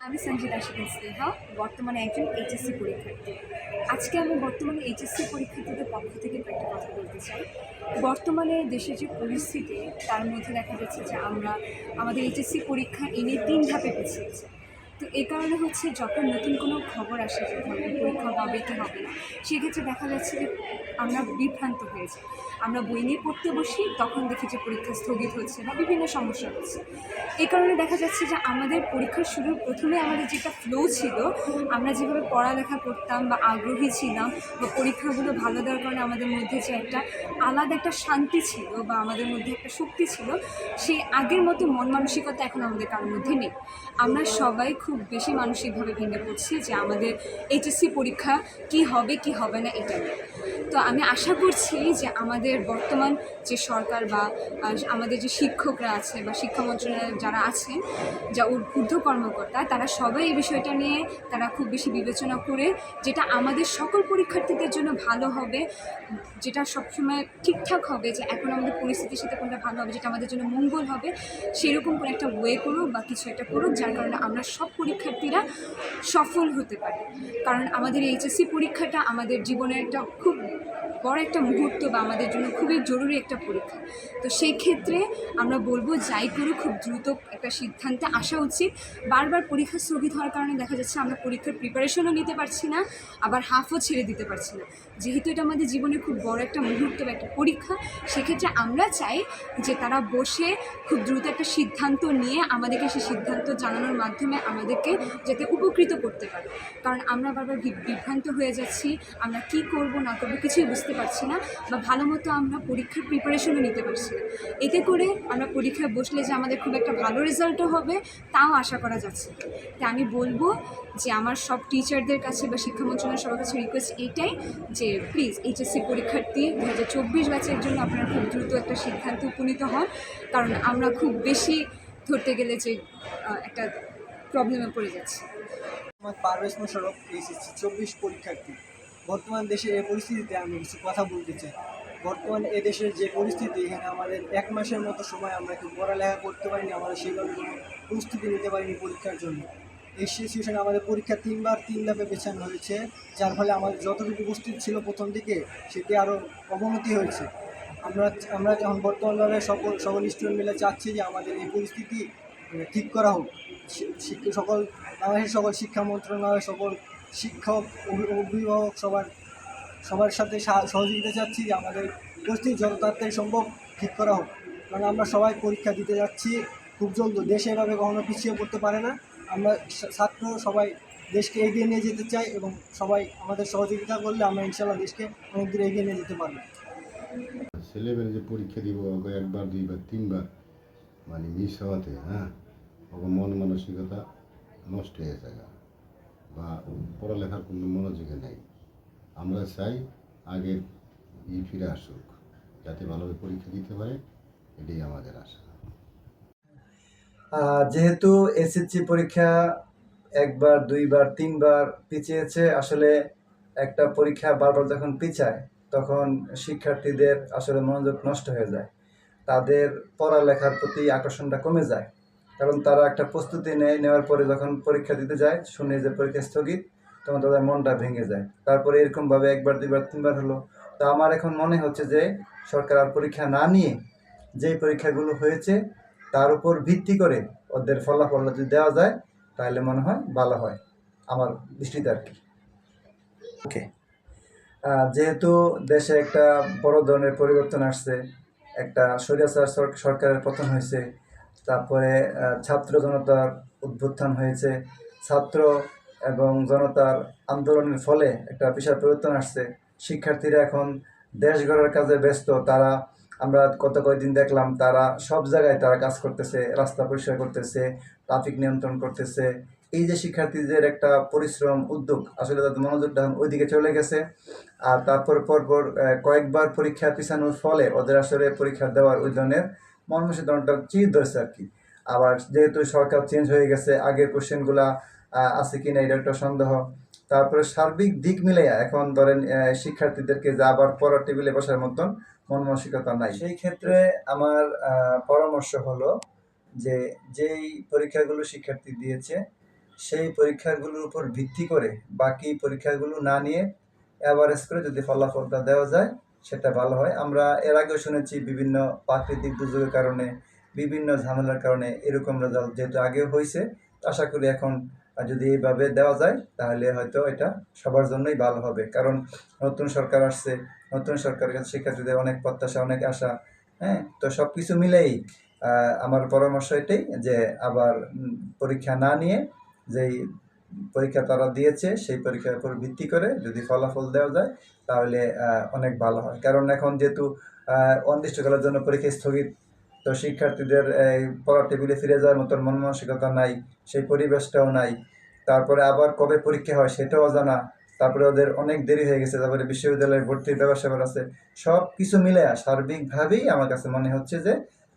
আমি সঞ্জিতা শিখেন স্নেহা, বর্তমানে একজন এইচএসসি পরীক্ষার্থী। আজকে আমি বর্তমানে এইচএসসি পরীক্ষার্থীদের পক্ষ থেকে কয়েকটা কথা বলতে চাই। বর্তমানে দেশের যে পরিস্থিতি, তার মধ্যে দেখা যাচ্ছে যে আমরা, আমাদের এইচএসসি পরীক্ষা এনে তিন ধাপে পিছিয়েছি। তো এই কারণে হচ্ছে যখন নতুন কোনো খবর আসে যে পরীক্ষা হবে কি হবে না, সেক্ষেত্রে দেখা যাচ্ছে যে আমরা বিভ্রান্ত হয়েছি আমরা বই নিয়ে পড়তে বসি, তখন দেখি যে পরীক্ষা স্থগিত হচ্ছে বা বিভিন্ন সমস্যা হচ্ছে। এই কারণে দেখা যাচ্ছে যে আমাদের পরীক্ষার শুরুর প্রথমে আমাদের যেটা ফ্লো ছিল, আমরা যেভাবে পড়ালেখা করতাম বা আগ্রহী ছিলাম বা পরীক্ষাগুলো ভালো দেওয়ার কারণে আমাদের মধ্যে যে একটা আলাদা একটা শান্তি ছিল বা আমাদের মধ্যে একটা শক্তি ছিল সেই আগের মতো মন মানসিকতা এখন আমাদের কারোর মধ্যে নেই। আমরা সবাই খুব বেশি মানসিকভাবে ভেঙে পড়ছি যে আমাদের এইচএসসি পরীক্ষা কি হবে কি হবে না এটা নিয়ে তো আমি আশা করছি যে আমাদের বর্তমান যে সরকার বা আমাদের যে শিক্ষকরা আছে বা শিক্ষা মন্ত্রণালয়ের যারা আছেন, যা ঊর্ধ্ব কর্মকর্তা, তারা সবাই এই বিষয়টা নিয়ে তারা খুব বেশি বিবেচনা করে যেটা আমাদের সকল পরীক্ষার্থীদের জন্য ভালো হবে, যেটা সবসময় ঠিকঠাক হবে, যে এখন আমাদের পরিস্থিতির সাথে কোনটা ভালো হবে, যেটা আমাদের জন্য মঙ্গল হবে, সেরকম কোনো একটা ওয়ে করুক বা কিছু একটা করুক, যার কারণে আমরা সব পরীক্ষার্থীরা সফল হতে পারি। কারণ আমাদের এইচএসসি পরীক্ষাটা আমাদের জীবনের একটা খুব বড় একটা মুহূর্ত বা আমাদের জন্য খুবই জরুরি একটা পরীক্ষা। তো সেই ক্ষেত্রে আমরা বলব, যাই করুক, খুব দ্রুত একটা সিদ্ধান্তে আসা উচিত। বারবার পরীক্ষা স্থগিত হওয়ার কারণে দেখা যাচ্ছে আমরা পরীক্ষার প্রিপারেশনও নিতে পারছি না, আবার হাফও ছেড়ে দিতে পারছি না। যেহেতু এটা আমাদের জীবনে খুব বড় একটা মুহূর্ত বা একটা পরীক্ষা, সেক্ষেত্রে আমরা চাই যে তারা বসে খুব দ্রুত একটা সিদ্ধান্ত নিয়ে আমাদেরকে সেই সিদ্ধান্ত জানানোর মাধ্যমে আমাদেরকে যাতে উপকৃত করতে পারে। কারণ আমরা বারবার বিভ্রান্ত হয়ে যাচ্ছি, আমরা কি করব, না করব কিছুই বুঝতে পারছি না বা ভালো মতো আমরা পরীক্ষার প্রিপারেশনও নিতে পারছি না। এতে করে আমরা পরীক্ষায় বসলে যে আমাদের খুব একটা ভালো রেজাল্টও হবে, তাও আশা করা যাচ্ছে তাই আমি বলব যে আমার সব টিচারদের কাছে বা শিক্ষা মন্ত্রণালয়ের সবার কাছে রিকোয়েস্ট এইটাই যে প্লিজ এইচএসসি পরীক্ষার্থী দু হাজার চব্বিশ ব্যাচের জন্য আপনারা খুব দ্রুত একটা সিদ্ধান্তে উপনীত হন। কারণ আমরা খুব বেশি ধরতে গেলে যে একটা প্রবলেমে পড়ে যাচ্ছি। পারভেজ মোশারফ এইচএসসি চব্বিশ পরীক্ষার্থী। বর্তমান দেশের এই পরিস্থিতিতে আমি কিছু কথা বলতে চাই। বর্তমান এ দেশের যে পরিস্থিতি, এখানে আমাদের এক মাসের মতো সময় আমরা একটু পড়ালেখা করতে পারিনি, আমরা সেইভাবে কোনো প্রস্তুতি নিতে পারিনি পরীক্ষার জন্য। এই সিচুয়েশনে আমাদের পরীক্ষা তিনবার তিন ধাপে পেছানো হয়েছে, যার ফলে আমাদের যতটুকু প্রস্তুতি ছিল প্রথম দিকে, সেটি আরও অবনতি হয়েছে। আমরা আমরা এখন বর্তমানভাবে সকল সকল স্টুডেন্ট মিলে চাচ্ছি যে আমাদের এই পরিস্থিতি ঠিক করা হোক সকল বাংলাদেশের সকল শিক্ষা মন্ত্রণালয়, সকল শিক্ষক, অভি- অভিভাবক সবার সবার সাথে সহযোগিতা চাচ্ছি যে আমাদের পরিস্থিতি যত তাড়াতাড়ি সম্ভব ঠিক করা হোক। কারণ আমরা সবাই পরীক্ষা দিতে যাচ্ছি, খুব জলদি। দেশে এভাবে কখনো পিছিয়ে পড়তে পারে না। আমরা ছাত্র, সবাই দেশকে এগিয়ে নিয়ে যেতে চাই এবং সবাই আমাদের সহযোগিতা করলে আমরা ইনশাল্লাহ দেশকে অনেক দূর এগিয়ে নিয়ে যেতে পারব। ছেলেমেয়ে যে পরীক্ষা দিব একবার, দুইবার, তিনবার মানে মিস হওয়াতে হ্যাঁ? ওকে মন মানসিকতা নষ্ট হয়ে যায়। বা পড়ালেখার কোনো মনোযোগে নেই। আমরা চাই আগে ই ফিরে আসুক, যাতে ভালোভাবে পরীক্ষা দিতে পারে, এটাই আমাদের আশা। যেহেতু এসএসসি পরীক্ষা একবার, দুইবার, তিনবার পিছিয়েছে, আসলে একটা পরীক্ষা বারবার যখন পিছায়, তখন শিক্ষার্থীদের আসলে মনোযোগ নষ্ট হয়ে যায়। তাদের পড়ালেখার প্রতি আকর্ষণটা কমে যায়। কারণ তারা একটা প্রস্তুতি নেয়, নেওয়ার পরে যখন পরীক্ষা দিতে যায়, শুনে যে পরীক্ষা স্থগিত, তখন তাদের মনটা ভেঙে যায়। তারপরে এরকমভাবে একবার, দুইবার, তিনবার হলো। তো আমার এখন মনে হচ্ছে যে সরকার আর পরীক্ষা না নিয়ে যেই পরীক্ষাগুলো হয়েছে, তার উপর ভিত্তি করে ওদের ফলাফল যদি দেওয়া যায়, তাহলে মনে হয় ভালো হয়। আমার দৃষ্টিতে আর কি। ওকে। যেহেতু দেশে একটা বড় ধরনের পরিবর্তন আসছে, একটা স্বৈরাচার সরকারের পতন হয়েছে তারপরে ছাত্র জনতার উদ্বোধন হয়েছে। ছাত্র এবং জনতার আন্দোলনের ফলে একটা বিশাল পরিবর্তন আসছে। শিক্ষার্থীরা এখন দেশ গড়ার কাজে ব্যস্ত। তারা, আমরা গত কয়েকদিন দেখলাম, তারা সব জায়গায় তারা কাজ করতেছে, রাস্তা পরিষ্কার করতেছে, ট্রাফিক নিয়ন্ত্রণ করতেছে। এই যে শিক্ষার্থীদের একটা পরিশ্রম, উদ্যোগ, আসলে তাদের মনোযোগটা ওইদিকে চলে গেছে। আর তারপর পরপর কয়েকবার পরীক্ষা পিছানোর ফলে ওদের আসলে পরীক্ষা দেওয়ার ওই ধরনের মনমসিদনটা চির ধরেছে আর কি। আবার যেহেতু সরকার চেঞ্জ হয়ে গেছে, আগের কোশ্চেনগুলা আছে কি না এটা একটা সন্দেহ। তারপরে সার্বিক দিক মিলে এখন ধরেন শিক্ষার্থীদেরকে যা আবার পড়ার টেবিলে বসার মতন মন মানসিকতা নাই। সেই ক্ষেত্রে আমার পরামর্শ হলো যে যেই পরীক্ষাগুলো শিক্ষার্থী দিয়েছে, সেই পরীক্ষাগুলোর উপর ভিত্তি করে বাকি পরীক্ষাগুলো না নিয়ে অ্যাভারেজ করে যদি ফলাফলটা দেওয়া যায় সেটা ভালো হয়। আমরা এর আগেও শুনেছি বিভিন্ন প্রাকৃতিক দুর্যোগের কারণে, বিভিন্ন ঝামেলার কারণে এরকম রেজাল্ট যেহেতু আগেও হয়েছে আশা করি এখন যদি এইভাবে দেওয়া যায়, তাহলে হয়তো এটা সবার জন্যই ভালো হবে। কারণ নতুন সরকার আসছে, নতুন সরকারের কাছে শিক্ষার্থীদের অনেক প্রত্যাশা, অনেক আশা হ্যাঁ? তো সব কিছু মিলেই আমার পরামর্শ এটাই যে আবার পরীক্ষা না নিয়ে যেই পরীক্ষা তারা দিয়েছে, সেই পরীক্ষার উপর ভিত্তি করে যদি ফলাফল দেওয়া যায়, তাহলে অনেক ভালো হয়। কারণ এখন যেহেতু অনির্দিষ্টকালের জন্য পরীক্ষা স্থগিত, তো শিক্ষার্থীদের পড়ার টেবিলে ফিরে যাওয়ার মতন মন মানসিকতা নাই, সেই পরিবেশটাও নাই। তারপরে আবার কবে পরীক্ষা হয় সেটাও জানা, তারপরে ওদের অনেক দেরি হয়ে গেছে, তারপরে বিশ্ববিদ্যালয়ে ভর্তির ব্যবসা আছে। সব কিছু মিলে সার্বিকভাবেই আমার কাছে মনে হচ্ছে যে,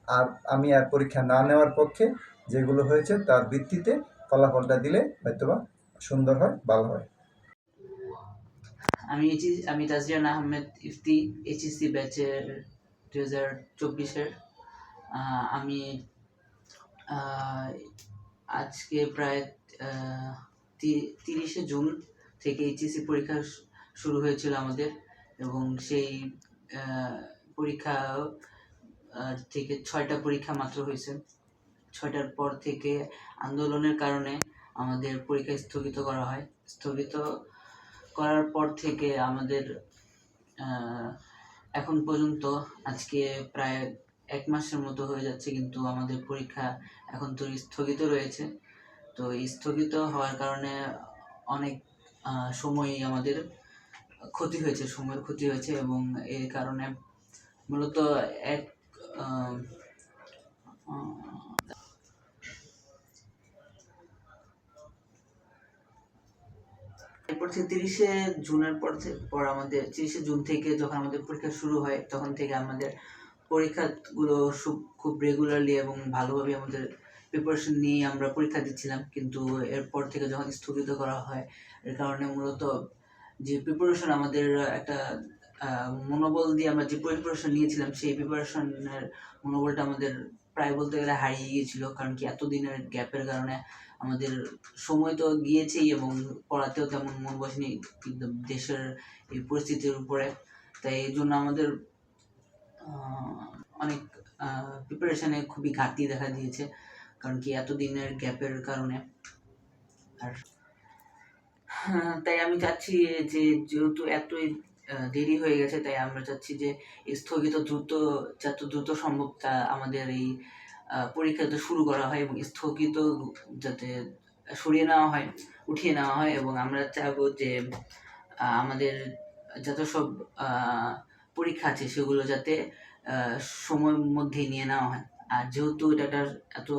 আর আমি আর পরীক্ষা না নেওয়ার পক্ষে যেগুলো হয়েছে তার ভিত্তিতে ফলাফলটা দিলে হয়তোবা সুন্দর হয়, ভালো হয়। আমি এইচ- আমি তাজরিয়ান আহমেদ ইফতি এইচএসসি ব্যাচের দু হাজার চব্বিশের। আমি আজকে প্রায় তিরিশে জুন থেকে এইচএসসি পরীক্ষা শুরু হয়েছিল আমাদের এবং সেই পরীক্ষা থেকে ছয়টা পরীক্ষা মাত্র হয়েছে। ছয়টার পর থেকে আন্দোলনের কারণে আমাদের পরীক্ষা স্থগিত করা হয়। স্থগিত করার পর থেকে আমাদের এখন পর্যন্ত আজকে প্রায় এক মাসের মতো হয়ে যাচ্ছে কিন্তু আমাদের পরীক্ষা এখন তো স্থগিত রয়েছে। তো স্থগিত হওয়ার কারণে অনেক সময়ই আমাদের ক্ষতি হয়েছে, সময়ের ক্ষতি হয়েছে এবং এর কারণে মূলত এক এরপর থেকে তিরিশে জুনের পর পর আমাদের তিরিশে জুন থেকে যখন আমাদের পরীক্ষা শুরু হয়, তখন থেকে আমাদের পরীক্ষাগুলো খুব রেগুলারলি এবং ভালোভাবে আমাদের প্রিপারেশন নিয়ে আমরা পরীক্ষা দিচ্ছিলাম। কিন্তু এরপর থেকে যখন স্থগিত করা হয়, এর কারণে মূলত যে প্রিপারেশন আমাদের একটা মনোবল দিয়ে আমরা যে প্রিপারেশন নিয়েছিলাম, সেই প্রিপারেশনের মনোবলটা আমাদের প্রায় বলতে গেলে হারিয়ে গিয়েছিল। কারণ কি এতদিনের গ্যাপের কারণে আমাদের সময় তো গিয়েছেই এবং পড়াতেও তেমন মন বসেনি কিন্তু দেশের এই পরিস্থিতির উপরে। তাই এই জন্য আমাদের অনেক প্রিপারেশনে খুবই ঘাটতি দেখা দিয়েছে কারণ কি এতদিনের গ্যাপের কারণে। আর হ্যাঁ, তাই আমি চাচ্ছি যে যেহেতু এতই দেরি হয়ে গেছে তাই আমরা চাচ্ছি যে স্থগিত দ্রুত যত দ্রুত সম্ভব তা আমাদের এই পরীক্ষা শুরু করা হয় এবং স্থগিত যাতে সরিয়ে নেওয়া হয়, উঠিয়ে নেওয়া হয় এবং আমরা চাইব যে আমাদের যত সব পরীক্ষা আছে সেগুলো যাতে সময়ের মধ্যেই নিয়ে নেওয়া হয়। আর যেহেতু এটা একটা এত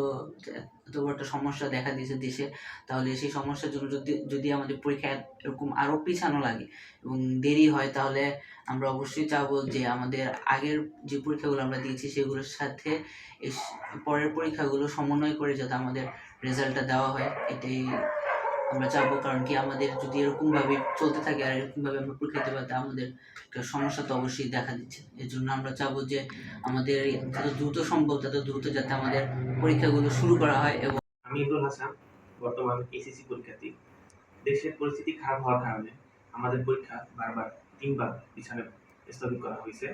এত বড় একটা সমস্যা দেখা দিয়েছে দেশে, তাহলে সেই সমস্যার জন্য যদি যদি আমাদের পরীক্ষা এরকম আরও পিছানো লাগে এবং দেরি হয়, তাহলে আমরা অবশ্যই চাবো যে আমাদের আগের যে পরীক্ষাগুলো আমরা দিয়েছি, সেগুলোর সাথে পরের পরীক্ষাগুলো সমন্বয় করে যাতে আমাদের রেজাল্টটা দেওয়া হয়, এটাই আমরা চাবো কারণ কি আমাদের যদি এরকমভাবে চলতে থাকে আর এরকমভাবে আমরা পরীক্ষা দিতে পারি তাহলে আমাদের একটা সমস্যা তো অবশ্যই দেখা দিচ্ছে। এর জন্য আমরা চাবো যে আমাদের যত দ্রুত সম্ভব, তত দ্রুত যাতে আমাদের পরীক্ষাগুলো শুরু করা হয় এবং আমি ইমরুল হাসান, বর্তমান এসএসসি পরীক্ষার্থী। দেশের পরিস্থিতি খারাপ হওয়ার কারণে আমাদের পরীক্ষা বারবার তিনবার পিছনে স্থগিত করা হয়েছে,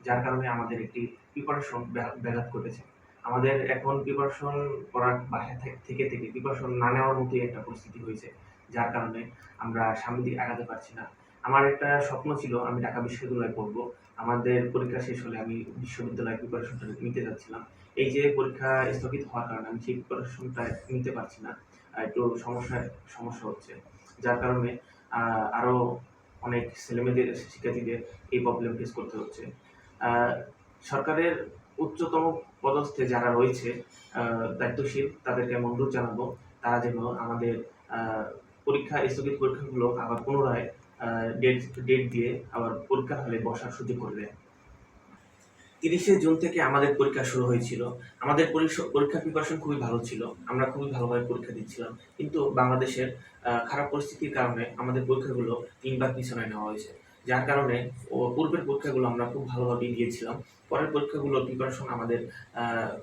যার কারণে আমাদের একটি প্রিপারেশন ব্যাঘাত ঘটেছে। আমাদের এখন প্রিপারেশন করার বাসায় থাক- থেকে প্রিপারেশন না নেওয়ার মতোই একটা পরিস্থিতি হয়েছে যার কারণে আমরা সামনের দিকে আগাতে পারছি না। আমার একটা স্বপ্ন ছিল আমি ঢাকা বিশ্ববিদ্যালয়ে পড়ব। আমাদের পরীক্ষা শেষ হলে আমি বিশ্ববিদ্যালয়ে প্রিপারেশনটা নিতে যাচ্ছিলাম। এই যে পরীক্ষা স্থগিত হওয়ার কারণে আমি সেই প্রিপারেশনটা নিতে পারছি না। একটু সমস্যা সমস্যা হচ্ছে। যার কারণে আহ, আরও অনেক ছেলেমেয়েদের শিক্ষার্থীদের এই প্রবলেম ফেস করতে হচ্ছে। সরকারের উচ্চতম পদস্থে যারা রয়েছে দায়িত্বশীল, তাদেরকে আমি অনুরোধ জানাব, তারা যেন আমাদের পরীক্ষা, স্থগিত পরীক্ষাগুলো আবার পুনরায় ডেট ডেট দিয়ে আবার পরীক্ষা হলে বসার সুযোগ করে দেয়। তিরিশে জুন থেকে আমাদের পরীক্ষা শুরু হয়েছিল। আমাদের পরীক্ষা- পরীক্ষা প্রিপারেশন খুবই ভালো ছিল। আমরা খুবই ভালোভাবে পরীক্ষা দিচ্ছিলাম। কিন্তু বাংলাদেশের খারাপ পরিস্থিতির কারণে আমাদের পরীক্ষাগুলো তিনবার পিছনে নেওয়া হয়েছে। যার কারণে পূর্বের পরীক্ষাগুলো আমরা খুব ভালোভাবে দিয়েছিলাম। পরের পরীক্ষাগুলোর প্রিপারেশন আমাদের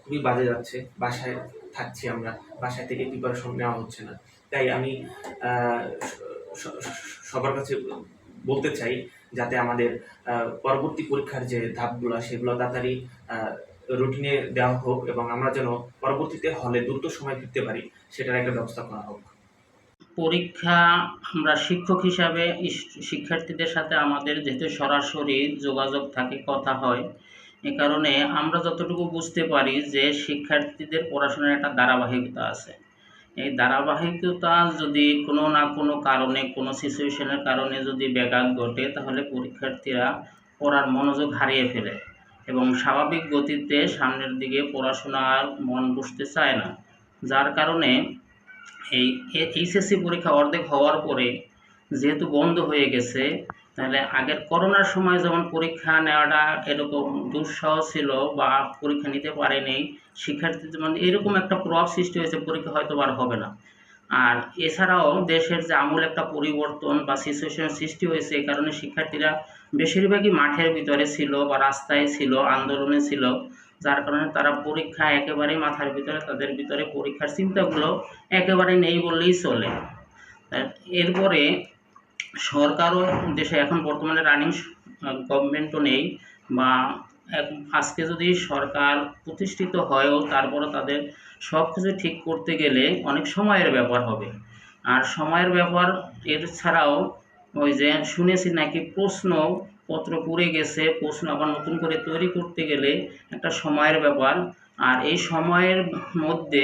খুবই বাজে যাচ্ছে। বাসায় থাকছি আমরা। বাসায় থেকে প্রিপারেশন নেওয়া হচ্ছে না। তাই আমি সবার কাছে বলতে চাই যাতে আমাদের পরবর্তী পরীক্ষার যে ধাপগুলো সেগুলো তাড়াতাড়ি রুটিনে দেওয়া হোক এবং আমরা যেন পরবর্তীতে হলে দ্রুত সময় ফিরতে পারি, সেটার একটা ব্যবস্থা করা হোক। পরীক্ষা আমরা শিক্ষক হিসাবে শিক্ষার্থীদের সাথে আমাদের যেহেতু সরাসরি যোগাযোগ থাকে, কথা হয়, এ কারণে আমরা যতটুকু বুঝতে পারি যে শিক্ষার্থীদের পড়াশোনার একটা ধারাবাহিকতা আছে। এই ধারাবাহিকতা যদি কোনো না কোনো কারণে, কোনো সিচুয়েশনের কারণে যদি ব্যাঘাত ঘটে, তাহলে পরীক্ষার্থীরা পড়ার মনোযোগ হারিয়ে ফেলে এবং স্বাভাবিক গতিতে সামনের দিকে পড়াশোনার মন বসতে চায় না। যার কারণে এই এইচএসসি পরীক্ষা অর্ধেক হওয়ার পরে যেহেতু বন্ধ হয়ে গেছে, তাহলে আগের করোনার সময় যেমন পরীক্ষা নেওয়াটা এরকম দুঃসহ ছিল বা পরীক্ষা নিতে পারেনি, শিক্ষার্থীদের মধ্যে এরকম একটা প্রভাব সৃষ্টি হয়েছে, পরীক্ষা হয়তো আর হবে না। আর এছাড়াও দেশের যে আমূল একটা পরিবর্তন বা সিচুয়েশন সৃষ্টি হয়েছে এই কারণে শিক্ষার্থীরা বেশিরভাগই মাঠের ভিতরে ছিল বা রাস্তায় ছিল, আন্দোলনে ছিল। যার কারণে তারা পরীক্ষা একেবারেই মাথার ভিতরে, তাদের ভিতরে পরীক্ষার চিন্তাগুলো একেবারে নেই বললেই চলে। এরপরে সরকারও দেশে এখন বর্তমানে রানিং গভর্নমেন্টও নেই বা আজকে যদি সরকার প্রতিষ্ঠিত হয়ও তারপরও তাদের সব কিছু ঠিক করতে গেলে অনেক সময়ের ব্যাপার হবে। আর সময়ের ব্যাপার এর ছাড়াও ওই যে শুনেছি নাকি প্রশ্ন পত্র পুড়ে গেছে, প্রশ্ন আবার নতুন করে তৈরি করতে গেলে একটা সময়ের ব্যাপার। আর এই সময়ের মধ্যে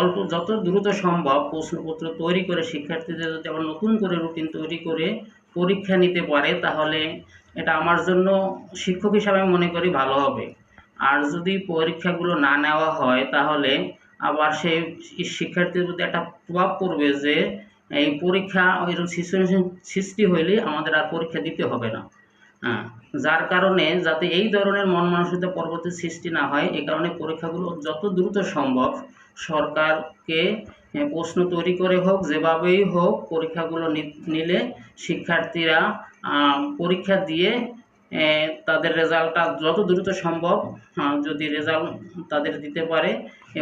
অল্প, যত দ্রুত সম্ভব প্রশ্নপত্র তৈরি করে শিক্ষার্থীদের যদি আবার নতুন করে রুটিন তৈরি করে পরীক্ষা নিতে পারে, তাহলে এটা আমার জন্য শিক্ষক হিসাবে মনে করি ভালো হবে। আর যদি পরীক্ষাগুলো না নেওয়া হয়, তাহলে আবার সেই শিক্ষার্থীর প্রতি একটা প্রভাব পড়বে যে, এই পরীক্ষা এরকম সৃষ্টি হইলে আমাদের আর পরীক্ষা দিতে হবে না। হ্যাঁ যার কারণে যাতে এই ধরনের মন মানসিকতা পরবর্তী সৃষ্টি না হয় এই কারণে পরীক্ষাগুলো যত দ্রুত সম্ভব সরকারকে প্রশ্ন তৈরি করে হোক, যেভাবেই হোক পরীক্ষাগুলো নিলে শিক্ষার্থীরা পরীক্ষা দিয়ে তাদের রেজাল্টটা যত দ্রুত সম্ভব যদি রেজাল্ট তাদের দিতে পারে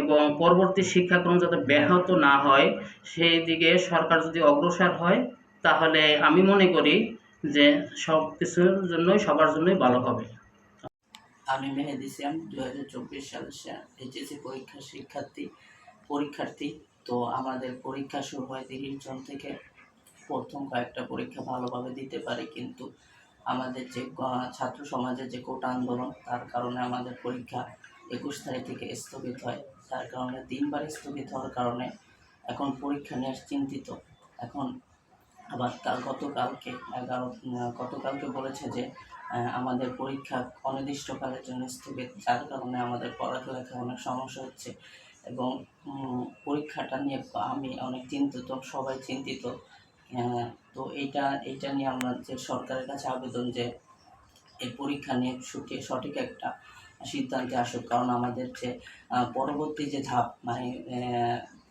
এবং পরবর্তী শিক্ষাক্রম যাতে ব্যাহত না হয়, সেই দিকে সরকার যদি অগ্রসর হয়, তাহলে আমি মনে করি যে সব কিছুর জন্যই, সবার জন্যই ভালো হবে। আমি মেহেদি সিয়াম দু হাজার চব্বিশ সালের এইচএসসি পরীক্ষা শিক্ষার্থী, পরীক্ষার্থী। তো আমাদের পরীক্ষা শুরু হয় তিরিশ জন থেকে। প্রথম কয়েকটা পরীক্ষা ভালোভাবে দিতে পারি, কিন্তু আমাদের যে ছাত্র সমাজের যে কোটা আন্দোলন, তার কারণে আমাদের পরীক্ষা একুশ তারিখ থেকে স্থগিত হয়। তার কারণে তিনবার স্থগিত হওয়ার কারণে এখন পরীক্ষা নিয়ে চিন্তিত। এখন আবার কাল গতকালকে, এগারো গতকালকে বলেছে যে আমাদের পরীক্ষা অনির্দিষ্টকালের জন্য স্থগিত, যার কারণে আমাদের পড়ালেখায় অনেক সমস্যা হচ্ছে এবং পরীক্ষাটা নিয়ে আমি অনেক চিন্তিত, সবাই চিন্তিত। তো এইটা এইটা নিয়ে আমরা যে সরকারের কাছে আবেদন যে, এই পরীক্ষা নিয়ে সঠিক সঠিক একটা সিদ্ধান্তে আসুক, কারণ আমাদের যে পরবর্তী যে ধাপ মানে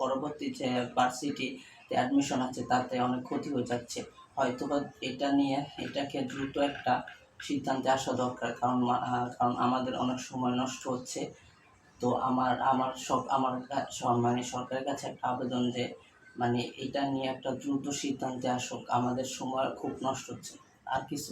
পরবর্তী যে ভার্সিটি অ্যাডমিশন আছে, তাতে অনেক ক্ষতি হয়ে যাচ্ছে। হয়তো বা এটা নিয়ে এটাকে দ্রুত একটা সিদ্ধান্তে আসা দরকার, কারণ কারণ আমাদের অনেক সময় নষ্ট হচ্ছে। তো আমার আমার সব, আমার মানে সরকারের কাছে একটা আবেদন যে মানে এটা নিয়ে একটা দ্রুত সিদ্ধান্তে আসুক, আমাদের সময় খুব নষ্ট হচ্ছে। আর কিছু